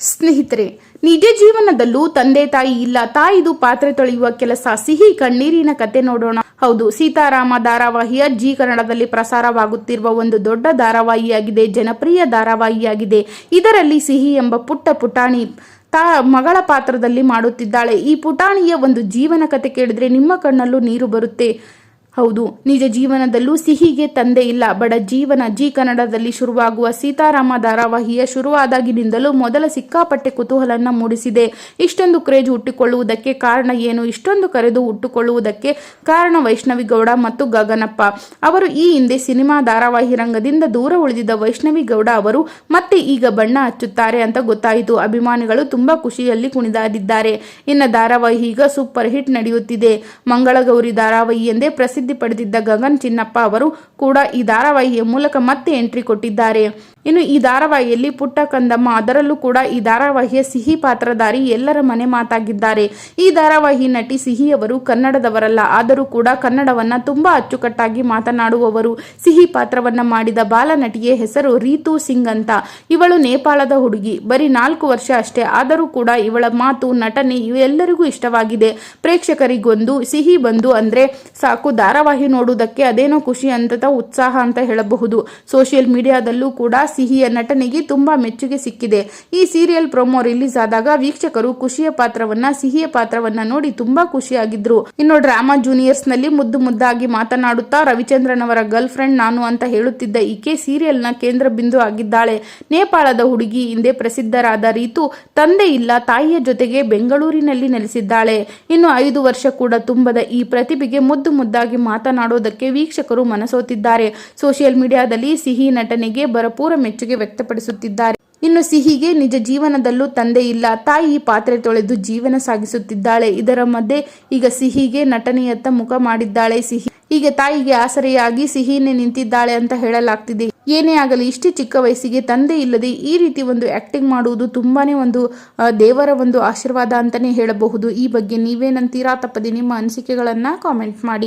ಸ್ನೇಹಿತರೆ, ನಿಜ ಜೀವನದಲ್ಲೂ ತಂದೆ ತಾಯಿ ಇಲ್ಲ, ತಾಯಿದು ಪಾತ್ರೆ ತೊಳೆಯುವ ಕೆಲಸ, ಸಿಹಿ ಕಣ್ಣೀರಿನ ಕತೆ ನೋಡೋಣ. ಹೌದು, ಸೀತಾರಾಮ ಧಾರಾವಾಹಿಯ ಜಿ ಕನ್ನಡದಲ್ಲಿ ಪ್ರಸಾರವಾಗುತ್ತಿರುವ ಒಂದು ದೊಡ್ಡ ಧಾರಾವಾಹಿಯಾಗಿದೆ, ಜನಪ್ರಿಯ ಧಾರಾವಾಹಿಯಾಗಿದೆ. ಇದರಲ್ಲಿ ಸಿಹಿ ಎಂಬ ಪುಟ್ಟ ಪುಟಾಣಿ ತಾ ಮಗಳ ಪಾತ್ರದಲ್ಲಿ ಮಾಡುತ್ತಿದ್ದಾಳೆ. ಈ ಪುಟಾಣಿಯ ಒಂದು ಜೀವನ ಕತೆ ಕೇಳಿದ್ರೆ ನಿಮ್ಮ ಕಣ್ಣಲ್ಲೂ ನೀರು ಬರುತ್ತೆ. ಹೌದು, ನಿಜ ಜೀವನದಲ್ಲೂ ಸಿಹಿಗೆ ತಂದೆ ಇಲ್ಲ. ಬಡ ಜೀವನ ಜಿ ಕನ್ನಡದಲ್ಲಿ ಶುರುವಾಗುವ ಸೀತಾರಾಮ ಧಾರಾವಾಹಿಯ ಶುರುವಾದಾಗಿನಿಂದಲೂ ಮೊದಲ ಸಿಕ್ಕಾಪಟ್ಟೆ ಕುತೂಹಲನ್ನ ಮೂಡಿಸಿದೆ. ಇಷ್ಟೊಂದು ಕ್ರೇಜ್ ಹುಟ್ಟಿಕೊಳ್ಳುವುದಕ್ಕೆ ಕಾರಣ ಏನು? ಇಷ್ಟೊಂದು ಕರೆದು ಹುಟ್ಟುಕೊಳ್ಳುವುದಕ್ಕೆ ಕಾರಣ ವೈಷ್ಣವಿ ಗೌಡ ಮತ್ತು ಗಗನಪ್ಪ. ಅವರು ಈ ಹಿಂದೆ ಸಿನಿಮಾ ಧಾರಾವಾಹಿ ರಂಗದಿಂದ ದೂರ ಉಳಿದಿದ್ದ ವೈಷ್ಣವಿ ಗೌಡ ಅವರು ಮತ್ತೆ ಈಗ ಬಣ್ಣ ಹಚ್ಚುತ್ತಾರೆ ಅಂತ ಗೊತ್ತಾಯಿತು. ಅಭಿಮಾನಿಗಳು ತುಂಬಾ ಖುಷಿಯಲ್ಲಿ ಕುಣಿದಾಡಿದ್ದಾರೆ. ಇನ್ನು ಧಾರಾವಾಹಿ ಈಗ ಸೂಪರ್ ಹಿಟ್ ನಡೆಯುತ್ತಿದೆ. ಮಂಗಳಗೌರಿ ಧಾರಾವಾಹಿ ಎಂದೇ ಪ್ರಸಿದ್ಧಿ ಪಡೆದಿದ್ದ ಗಗನ್ ಚಿನ್ನಪ್ಪ ಅವರು ಕೂಡ ಈ ಧಾರಾವಾಹಿಯ ಮೂಲಕ ಮತ್ತೆ ಎಂಟ್ರಿ ಕೊಟ್ಟಿದ್ದಾರೆ. ಇನ್ನು ಈ ಧಾರಾವಾಹಿಯಲ್ಲಿ ಪುಟ್ಟ ಕಂದಮ್ಮ, ಅದರಲ್ಲೂ ಕೂಡ ಈ ಧಾರಾವಾಹಿಯ ಸಿಹಿ ಪಾತ್ರಧಾರಿ ಎಲ್ಲರ ಮನೆ ಮಾತಾಗಿದ್ದಾರೆ. ಈ ಧಾರಾವಾಹಿ ನಟಿ ಸಿಹಿಯವರು ಕನ್ನಡದವರಲ್ಲ, ಆದರೂ ಕೂಡ ಕನ್ನಡವನ್ನ ತುಂಬಾ ಅಚ್ಚುಕಟ್ಟಾಗಿ ಮಾತನಾಡುವವರು. ಸಿಹಿ ಪಾತ್ರವನ್ನ ಮಾಡಿದ ಬಾಲ ನಟಿಯ ಹೆಸರು ರೀತು ಸಿಂಗ್ ಅಂತ. ಇವಳು ನೇಪಾಳದ ಹುಡುಗಿ, ಬರೀ ನಾಲ್ಕು ವರ್ಷ ಅಷ್ಟೇ, ಆದರೂ ಕೂಡ ಇವಳ ಮಾತು, ನಟನೆ ಇವೆಲ್ಲರಿಗೂ ಇಷ್ಟವಾಗಿದೆ. ಪ್ರೇಕ್ಷಕರಿಗೊಂದು ಸಿಹಿ ಬಂದು ಅಂದ್ರೆ ಸಾಕು, ಧಾರಾವಾಹಿ ನೋಡುವುದಕ್ಕೆ ಅದೇನೋ ಖುಷಿ ಅಂತ ಉತ್ಸಾಹ ಅಂತ ಹೇಳಬಹುದು. ಸೋಷಿಯಲ್ ಮೀಡಿಯಾದಲ್ಲೂ ಕೂಡ ಸಿಹಿಯ ನಟನೆಗೆ ತುಂಬಾ ಮೆಚ್ಚುಗೆ ಸಿಕ್ಕಿದೆ. ಈ ಸೀರಿಯಲ್ ಪ್ರೊಮೋ ರಿಲೀಸ್ ಆದಾಗ ವೀಕ್ಷಕರು ಖುಷಿಯ ಪಾತ್ರವನ್ನ, ಸಿಹಿಯ ಪಾತ್ರವನ್ನ ನೋಡಿ ತುಂಬಾ ಖುಷಿಯಾಗಿದ್ರು. ಇನ್ನು ಡ್ರಾಮಾ ಜೂನಿಯರ್ಸ್ನಲ್ಲಿ ಮುದ್ದು ಮುದ್ದಾಗಿ ಮಾತನಾಡುತ್ತಾ ರವಿಚಂದ್ರನ್ ಅವರ ಗರ್ಲ್ ಫ್ರೆಂಡ್ ನಾನು ಅಂತ ಹೇಳುತ್ತಿದ್ದ ಈಕೆ ಸೀರಿಯಲ್ನ ಕೇಂದ್ರ ಬಿಂದು ಆಗಿದ್ದಾಳೆ. ನೇಪಾಳದ ಹುಡುಗಿ, ಹಿಂದೆ ಪ್ರಸಿದ್ಧರಾದ ರೀತು, ತಂದೆ ಇಲ್ಲ, ತಾಯಿಯ ಜೊತೆಗೆ ಬೆಂಗಳೂರಿನಲ್ಲಿ ನೆಲೆಸಿದ್ದಾಳೆ. ಇನ್ನು ಐದು ವರ್ಷ ಕೂಡ ತುಂಬದ ಈ ಪ್ರತಿಭೆಗೆ ಮುದ್ದು ಮುದ್ದಾಗಿ ಮಾತನಾಡೋದಕ್ಕೆ ವೀಕ್ಷಕರು ಮನಸೋತಿದ್ದಾರೆ. ಸೋಷಿಯಲ್ ಮೀಡಿಯಾದಲ್ಲಿ ಸಿಹಿ ನಟನೆಗೆ ಭರಪೂರ ಮೆಚ್ಚುಗೆ ವ್ಯಕ್ತಪಡಿಸುತ್ತಿದ್ದಾರೆ. ಇನ್ನು ಸಿಹಿಗೆ ನಿಜ ಜೀವನದಲ್ಲೂ ತಂದೆ ಇಲ್ಲ. ತಾಯಿ ಪಾತ್ರೆ ತೊಳೆದು ಜೀವನ ಸಾಗಿಸುತ್ತಿದ್ದಾಳೆ. ಇದರ ಮಧ್ಯೆ ಈಗ ಸಿಹಿಗೆ ನಟನೆಯತ್ತ ಮುಖ ಮಾಡಿದ್ದಾಳೆ ಸಿಹಿ. ಈಗ ತಾಯಿಗೆ ಆಸರೆಯಾಗಿ ಸಿಹಿನೇ ನಿಂತಿದ್ದಾಳೆ ಅಂತ ಹೇಳಲಾಗ್ತಿದೆ. ಏನೇ ಆಗಲಿ, ಇಷ್ಟೇ ಚಿಕ್ಕ ವಯಸ್ಸಿಗೆ ತಂದೆ ಇಲ್ಲದೆ ಈ ರೀತಿ ಒಂದು ಆಕ್ಟಿಂಗ್ ಮಾಡುವುದು ತುಂಬಾನೇ ಒಂದು ದೇವರ ಒಂದು ಆಶೀರ್ವಾದ ಅಂತಾನೆ ಹೇಳಬಹುದು. ಈ ಬಗ್ಗೆ ನೀವೇನಂತೀರಾ ತಪ್ಪದೆ ನಿಮ್ಮ ಅನಿಸಿಕೆಗಳನ್ನ ಕಾಮೆಂಟ್ ಮಾಡಿ.